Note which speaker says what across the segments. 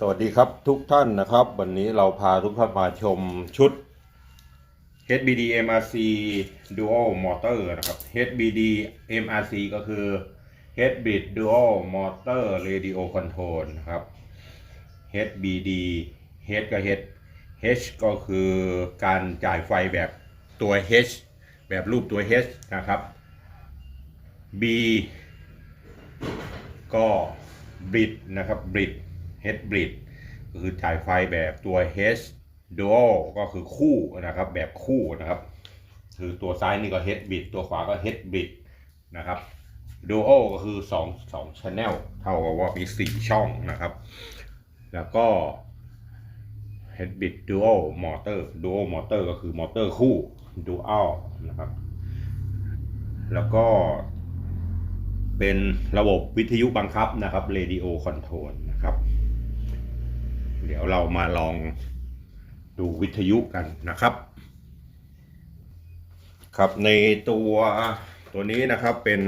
Speaker 1: สวัสดีครับทุกท่านนะครับ วันนี้เราพาทุกท่านมาชมชุด HBD MRC Dual Motor นะครับ HBD MRC ก็คือ Headbit Dual Motor Radio Control นะครับ HBD H ก็ H H ก็คือการจ่ายไฟแบบตัว H แบบรูปตัว H นะครับ B ก็บริดนะครับบริด H บริดก็คือจ่ายไฟแบบตัว H dual ก็คือคู่นะครับแบบคู่นะครับ คือตัวซ้ายนี่ก็ H บริดตัวขวาก็ H บริดนะครับ dual ก็คือ2 2 channel เท่ากับว่ามี 4 ช่องนะครับ แล้วก็ Head bit dual motor dual motor ก็คือมอเตอร์คู่ dual นะครับ แล้วก็เป็นระบบวิทยุบังคับนะครับ radio control นะครับ เดี๋ยวเรามาลองดูวิทยุกันนะครับ ครับในตัวตัวนี้นะครับเป็น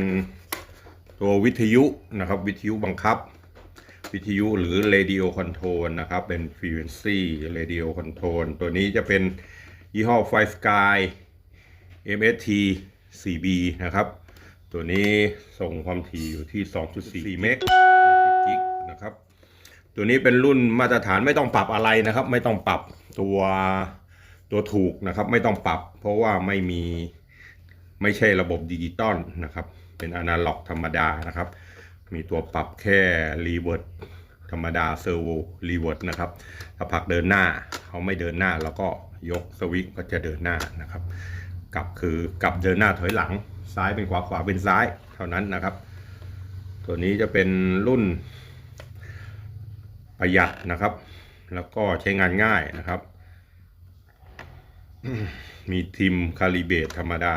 Speaker 1: ตัววิทยุนะครับวิทยุบังคับ วิทยุหรือ radio control นะครับ เป็น frequency radio control ตัวนี้จะเป็นยี่ห้อ Five Sky MST 4B นะครับ ตัวนี้ส่งความถี่อยู่ที่ 2.4 เมกกิกนะครับ ตัวนี้เป็นรุ่นมาตรฐานไม่ต้องปรับอะไรนะครับ ไม่ต้องปรับตัวตัวถูกนะครับ ไม่ต้องปรับ เพราะว่าไม่มีไม่ใช่ระบบดิจิตอลนะครับ เป็นอนาล็อกธรรมดานะครับ มีตัวปรับแค่รีเวิร์ดธรรมดาเซอร์โวรีเวิร์ดนะครับ ถ้าผักเดินหน้าเขาไม่เดินหน้าแล้วก็ยกสวิตก็จะเดินหน้านะครับกลับคือกลับเดินหน้าถอยหลังซ้ายเป็นขวาขวาเป็นซ้ายเท่านั้นนะครับ ตัวนี้จะเป็นรุ่น ประหยัดนะครับ แล้วก็ใช้งานง่ายนะครับมมีทิมคาลิเบตธรรมดา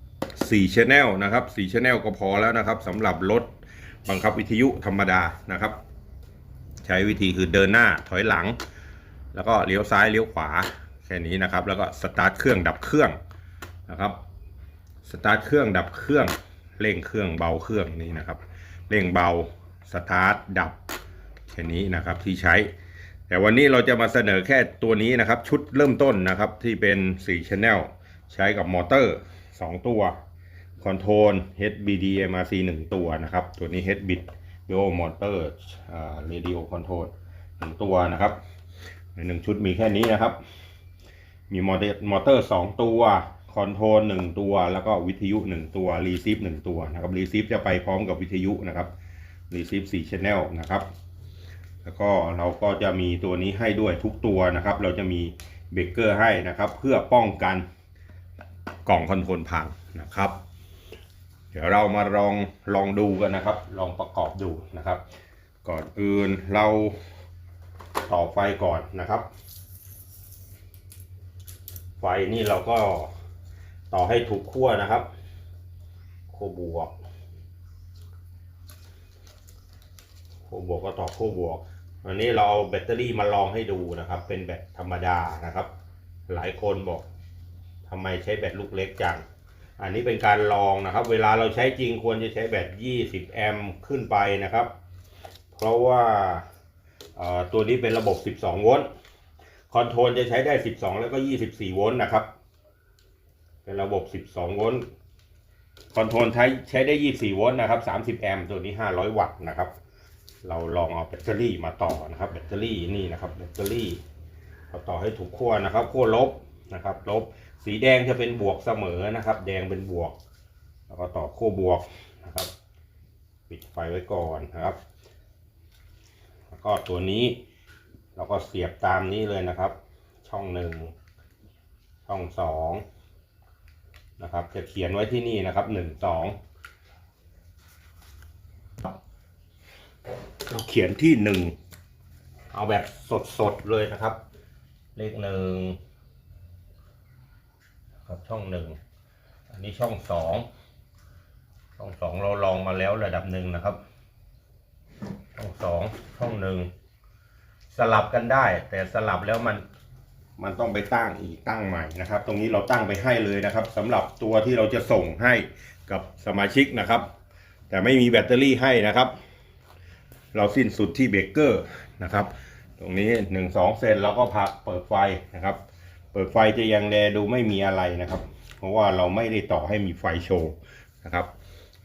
Speaker 1: 4 Channel นะครับ4 Channel ก็พอแล้วนะครับสำหรับรถบังคับวิทยุธรรมดานะครับ ใช้วิธีคือเดินหน้าถอยหลัง แล้วก็เลี้ยวซ้ายเลี้ยวขวาแค่นี้นะครับ แล้วก็สตาร์ทเครื่องดับเครื่องนะครับสตาร์ทเครื่องดับเครื่องเร่งเครื่องเบาเครื่องนี่นะครับเร่งเบาสตาร์ทดับ แค่นี้นะครับที่ใช้ แต่วันนี้เราจะมาเสนอแค่ตัวนี้นะครับ ชุดเริ่มต้นนะครับที่เป็น4 Channel ใช้กับมอเตอร์ 2 ตัวคอนโทรล HBD MRC 1 ตัวนะครับ ตัวนี้ HBit Dual Motor อ่า Radio Control 1 ตัวนะครับในหนึ่งชุดมีแค่นี้นะครับ มีมอเตอร์มอเตอร์สองตัวคอนโทรลหนึ่งตัว แล้วก็วิทยุหนึ่งตัวรีซีฟหนึ่งตัวนะครับรีซีฟจะไปพร้อมกับวิทยุนะครับรีซีฟสี่ชแนลนะครับ แล้วก็เราก็จะมีตัวนี้ให้ด้วยทุกตัวนะครับ เราจะมีเบรกเกอร์ให้นะครับ เพื่อป้องกันกล่องคอนโทรลพังนะครับ เดี๋ยวเรามาลองลองดูกันนะครับ ลองประกอบดูนะครับ ก่อนอื่นเราต่อไฟก่อนนะครับ ไฟนี่เราก็ต่อให้ถูกขั้วนะครับขั้วบวกขั้วบวกก็ต่อขั้วบวก อันนี้เราเอาแบตเตอรี่มาลองให้ดูนะครับ เป็นแบตธรรมดานะครับ หลายคนบอกทำไมใช้แบตลูกเล็กจัง อันนี้เป็นการลองนะครับ เวลาเราใช้จริงควรจะใช้แบต 20 แอมป์ขึ้นไปนะครับ เพราะว่าตัวนี้เป็นระบบ 12 โวลต์ คอนโทรลจะใช้ได้ 12 แล้วก็ 24 โวลต์นะครับ เป็นระบบ 12 โวลต์ คอนโทรลใช้ใช้ได้ 24 โวลต์นะครับ 30 แอมป์ ตัวนี้ 500 วัตต์นะครับ เราลองเอาแบตเตอรี่มาต่อนะครับ แบตเตอรี่นี่นะครับแบตเตอรี่เราต่อให้ถูกขั้วนะครับขั้วลบนะครับ ลบสีแดงจะเป็นบวกเสมอนะครับ แดงเป็นบวก แล้วก็ต่อขั้วบวกนะครับ ปิดไฟไว้ก่อนนะครับ แล้วก็ตัวนี้เราก็เสียบตามนี้เลยนะครับ ช่องหนึ่งช่องสองนะครับ จะเขียนไว้ที่นี่นะครับหนึ่งสอง เราเขียนที่หนึ่ง เอาแบบสดๆเลยนะครับ เลขหนึ่งครับช่องหนึ่ง อันนี้ช่องสอง ช่องสองเราลองมาแล้วระดับหนึ่งนะครับ ช่องสอง ช่องหนึ่ง สลับกันได้ แต่สลับแล้วมันมันต้องไปตั้งอีกตั้งใหม่นะครับ ตรงนี้เราตั้งไปให้เลยนะครับสำหรับตัวที่เราจะส่งให้กับสมาชิกนะครับ แต่ไม่มีแบตเตอรี่ให้นะครับ เราสิ้นสุดที่เบเกอร์นะครับ ตรงนี้หนึ่งสองเซนเราก็พักเปิดไฟนะครับ เปิดไฟจะยังแลดูไม่มีอะไรนะครับ เพราะว่าเราไม่ได้ต่อให้มีไฟโชว์นะครับ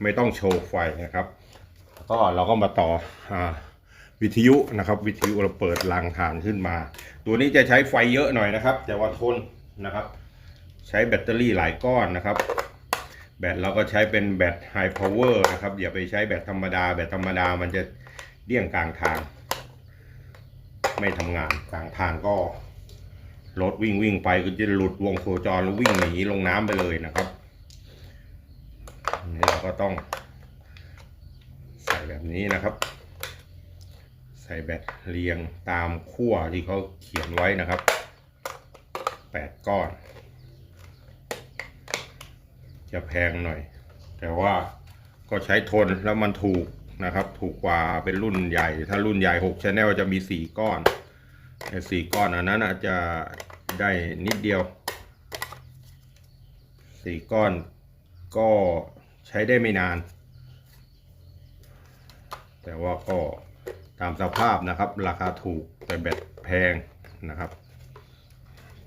Speaker 1: ไม่ต้องโชว์ไฟนะครับ ก็เราก็มาต่ออวิทยุนะครับ วิทยุเราเปิดรางฐานขึ้นมา ตัวนี้จะใช้ไฟเยอะหน่อยนะครับ แต่ว่าทนนะครับ ใช้แบตเตอรี่หลายก้อนนะครับแบตเราก็ใช้เป็นแบตไฮพาวเวอร์นะครับ อย่าไปใช้แบตธรรมดา แบตธรรมดามันจะ เดี่ยงกลางทาง ไม่ทำงานกลางทางก็รถวิ่งวิ่งไปก็จะหลุดวงโคจรแล้ววิ่งหนีลงน้ำไปเลยนะครับนนี่เราก็ต้อง ใส่แบบนี้นะครับ ใส่แบตเรียงตามขั้วที่เขาเขียนไว้นะครับแปดก้อน จะแพงหน่อย แต่ว่าก็ใช้ทนแล้วมันถูก นะครับ ถูกกว่าเป็นรุ่นใหญ่ ถ้ารุ่นใหญ่6 Channel จะมี4ก้อนไอ้สี่ก้อนอันนั้นอาจจะได้นิดเดียว4ก้อนก็ใช้ได้ไม่นาน แต่ว่าก็ตามสภาพนะครับ ราคาถูกแต่แบตแพงนะครับ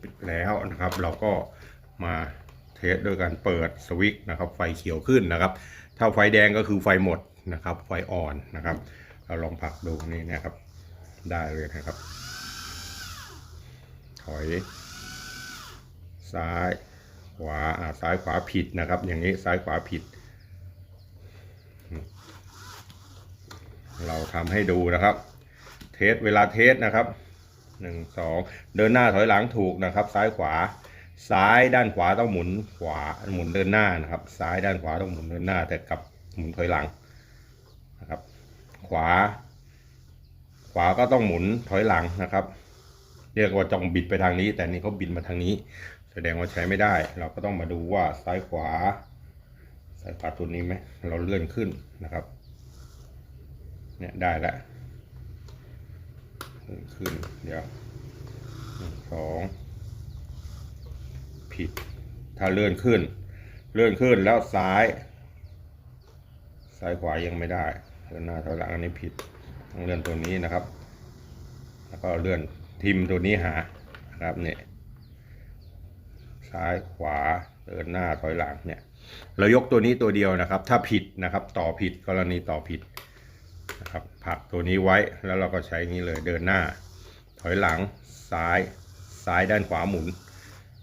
Speaker 1: ปิดแล้วนะครับเราก็มาเทสด้วยการเปิดสวิตช์นะครับ ไฟเขียวขึ้นนะครับ ถ้าไฟแดงก็คือไฟหมด นะครับ ไฟอ่อนนะครับ เราลองผลักดูนี่นะครับ ได้เลยนะครับ ถอย ซ้าย ขวาอ่าซ้ายขวาผิดนะครับ อย่างนี้ซ้ายขวาผิด เราทำให้ดูนะครับ เทสเวลาเทสนะครับหนึ่งสองเดินหน้าถอยหลังถูกนะครับ ซ้ายขวา ซ้ายด้านขวาต้องหมุนขวาหมุนเดินหน้านะครับ ซ้ายด้านขวาต้องหมุนเดินหน้าแต่กลับหมุนถอยหลัง นะครับ ขวา ขวาก็ต้องหมุนถอยหลังนะครับ เรียกว่าจองบิดไปทางนี้ แต่นี่เขาบิดมาทางนี้ แสดงว่าใช้ไม่ได้ เราก็ต้องมาดูว่าซ้ายขวาซ้ายขวาตัวนี้ไหมเราเลื่อนขึ้นนะครับ เนี่ยได้แล้วเลื่อนขึ้นเดี๋ยวสองผิด ถ้าเลื่อนขึ้น เลื่อนขึ้นแล้วซ้าย ซ้ายขวายังไม่ได้ เลื่อนหน้าถอยหลังอันนี้ผิดต้องเลื่อนตัวนี้นะครับ แล้วก็เลื่อนทิมตัวนี้หานะครับเนี่ยซ้ายขวาเดินหน้าถอยหลังเนี่ยเรายกตัวนี้ตัวเดียวนะครับ ถ้าผิดนะครับ ต่อผิดกรณีต่อผิดนะครับผักตัวนี้ไว้แล้วเราก็ใช้นี้เลยเดินหน้า ถอยหลังซ้ายซ้ายด้านขวาหมุน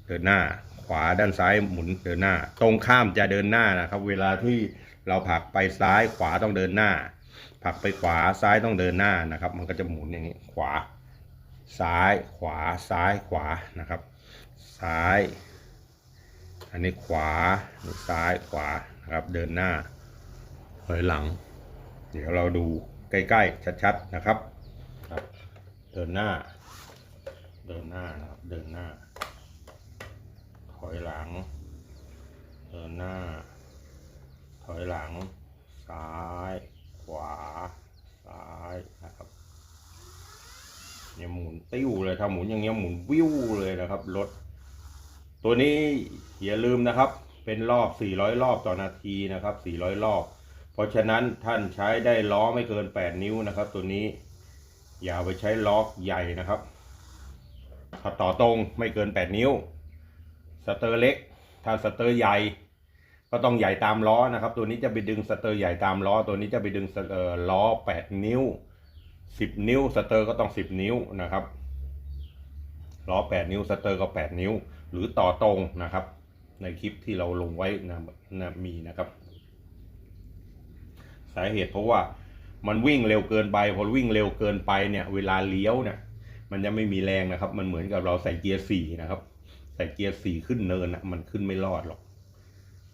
Speaker 1: เดินหน้า ขวาด้านซ้ายหมุนเดินหน้า ตรงข้ามจะเดินหน้านะครับ เวลาที่เราผักไปซ้ายขวาต้องเดินหน้า ผลักไปขวาซ้ายต้องเดินหน้านะครับ มันก็จะหมุนอย่างนี้ขวา ซ้ายขวาซ้ายขวานะครับ ซ้าย อันนี้ขวาซ้ายขวานะครับเดินหน้าถอยหลัง เดี๋ยวเราดูใกล้ๆชัดๆนะครับครับ เดินหน้า เดินหน้านะครับเดินหน้า ถอยหลัง เดินหน้า ถอยหลัง ซ้าย ขวา ซ้ายนะครับเนี่ยหมุนติ้วเลยถ้าหมุนอย่างเงี้ยหมุนวิวเลยนะครับรถ ตัวนี้อย่าลืมนะครับ เป็นรอบ 400 รอบต่อนาทีนะครับ 400 รอบ เพราะฉะนั้นท่านใช้ได้ล้อไม่เกิน 8 นิ้วนะครับ ตัวนี้อย่าไปใช้ล้อใหญ่นะครับถ้าต่อตรงไม่เกิน 8 นิ้ว สเตอร์เล็ก ถ้าสเตอร์ใหญ่ ก็ต้องใหญ่ตามล้อนะครับ ตัวนี้จะไปดึงสเตอร์ใหญ่ตามล้อ ตัวนี้จะไปดึงสเอ่อล้อ 8 นิ้ว 10 นิ้วสเตอร์ก็ต้อง 10 นิ้วนะครับล้อ 8 นิ้วสเตอร์ก็ 8 นิ้ว หรือต่อตรงนะครับ ในคลิปที่เราลงไว้นะนะมีนะครับ สาเหตุเพราะว่ามันวิ่งเร็วเกินไปพอวิ่งเร็วเกินไปเนี่ย เวลาเลี้ยวเนี่ยมันจะไม่มีแรงนะครับ มันเหมือนกับเราใส่เกียร์สี่นะครับ ใส่เกียร์สี่ขึ้นเนินนะมันขึ้นไม่รอดหรอก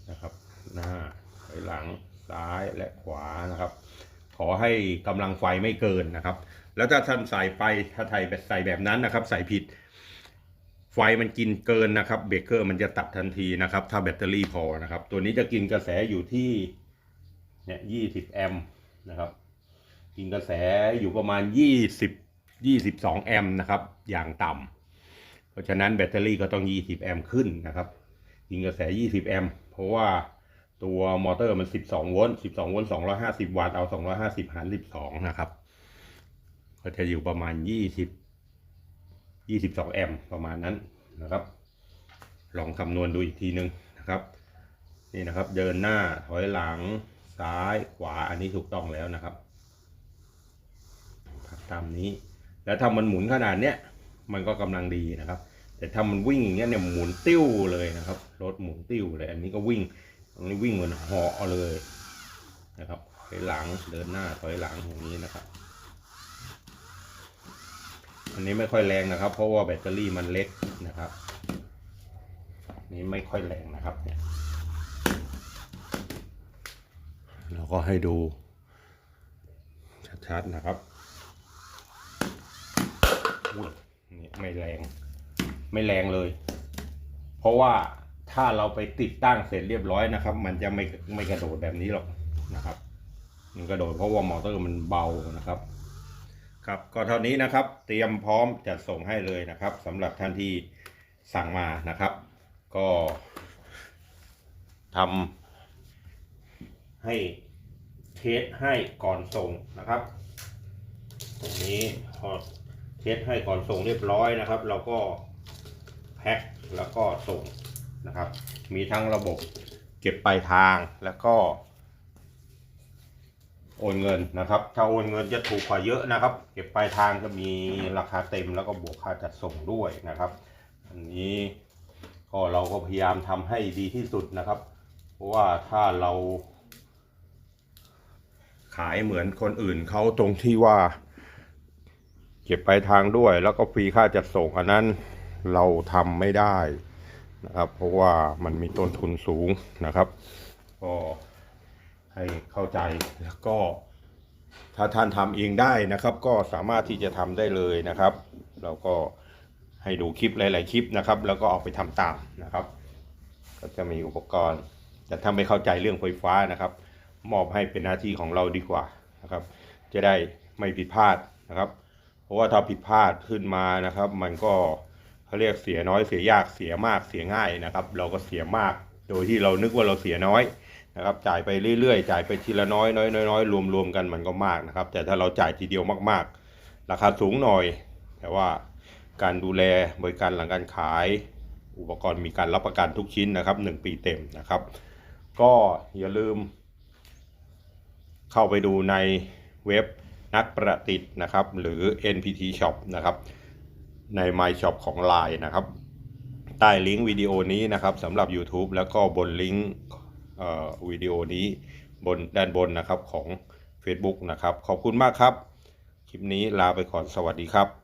Speaker 1: นะครับหน้าถอยหลังซ้ายและขวานะครับ ขอให้กำลังไฟไม่เกินนะครับ แล้วถ้าท่านใส่ไปถ้าไทยใส่แบบนั้นนะครับ ใส่ผิด ไฟมันกินเกินนะครับเบรกเกอร์มันจะตัดทันทีนะครับ ถ้าแบตเตอรี่พอนะครับ ตัวนี้จะกินกระแสอยู่ที่เนี่ยยี่สิบแอมป์นะครับ กินกระแสอยู่ประมาณยี่สิบยี่สิบสองแอมป์นะครับ อย่างต่ำเพราะฉะนั้นแบตเตอรี่ก็ต้องยี่สิบแอมป์ขึ้นนะครับ กินกระแสยี่สิบแอมป์ เพราะว่าตัวมอเตอร์มันสิบสองโวลต์สิบสองโวลต์สองร้อยห้าสิบวัตต์ เอาสองร้อยห้ารสิบสองนะครับ ก็จะอยู่ประมาณยี่สิบยี่สิบสองแอมป์ประมาณนั้นนะครับ ลองคำนวณดูอีกทีนึงนะครับ นี่นะครับ เดินหน้า ถอยหลัง ซ้าย ขวา อันนี้ถูกต้องแล้วนะครับครับตามนี้ แล้วถ้ามันหมุนขนาดเนี้ย มันก็กำลังดีนะครับ แต่ถ้ามันวิ่งอย่างเงี้ยเนี่ยหมุนติ้วเลยนะครับ รถหมุนติ้วเลย อันนี้ก็วิ่งอันนี้วิ่งเหมือนเหาะเลยนะครับถอยหลังเดินหน้าถอยหลังอย่างนี้นะครับ อันนี้ไม่ค่อยแรงนะครับ เพราะว่าแบตเตอรี่มันเล็กนะครับ นี้ไม่ค่อยแรงนะครับเนี่ยเราก็ให้ดูชัดๆนะครับนี่ไม่แรง ไม่แรงเลย เพราะว่าถ้าเราไปติดตั้งเสร็จเรียบร้อยนะครับ มันจะไม่ไม่กระโดดแบบนี้หรอกนะครับ มันกระโดดเพราะว่ามอเตอร์มันเบานะครับ ครับก็เท่านี้นะครับ เตรียมพร้อมจัดส่งให้เลยนะครับสำหรับท่านที่สั่งมานะครับ ก็ทำให้เทสให้ก่อนส่งนะครับตรงนี้พอเทสให้ก่อนส่งเรียบร้อยนะครับ เราก็ แพ็คแล้วก็ส่งนะครับ มีทั้งระบบเก็บปลายทางแล้วก็ โอนเงินนะครับ ถ้าโอนเงินจะถูกกว่าเยอะนะครับ เก็บปลายทางจะมีราคาเต็มแล้วก็บวกค่าจัดส่งด้วยนะครับ อันนี้ก็เราก็พยายามทำให้ดีที่สุดนะครับ เพราะว่าถ้าเรา ขายเหมือนคนอื่นเขาตรงที่ว่า เก็บปลายทางด้วย แล้วก็ฟรีค่าจัดส่งอันนั้น เราทำไม่ได้นะครับ เพราะว่ามันมีต้นทุนสูงนะครับ ก็ให้เข้าใจแล้วก็ ถ้าท่านทำเองได้นะครับ ก็สามารถที่จะทำได้เลยนะครับ เราก็ให้ดูคลิปหลาย ๆ คลิปนะครับ แล้วก็เอาไปทำตามนะครับ ก็จะมีอุปกรณ์ แต่ถ้าไม่เข้าใจเรื่องไฟฟ้านะครับ มอบให้เป็นหน้าที่ของเราดีกว่านะครับ จะได้ไม่ผิดพลาดนะครับ เพราะว่าถ้าผิดพลาดขึ้นมานะครับ มันก็ เขาเรียกเสียน้อยเสียยากเสียมากเสียง่ายนะครับ เราก็เสียมาก โดยที่เรานึกว่าเราเสียน้อยนะครับ จ่ายไปเรื่อยๆ จ่ายไปทีละน้อยน้อยน้อยน้อยรวมรวมกันมันก็มากนะครับ แต่ถ้าเราจ่ายทีเดียวมากๆ ราคาสูงหน่อย แต่ว่าการดูแลบริการหลังการขาย อุปกรณ์มีการรับประกันทุกชิ้นนะครับ 1 ปีเต็มนะครับ ก็อย่าลืม เข้าไปดูในเว็บนักประดิษฐ์นะครับ หรือ NPT Shop นะครับ ใน My Shop ของ Line นะครับ ใต้ลิงก์วิดีโอนี้นะครับสำหรับ YouTube แล้วก็บนลิงก์วิดีโอนี้บนด้านบนนะครับของ Facebook นะครับ ขอบคุณมากครับ คลิปนี้ลาไปก่อนสวัสดีครับ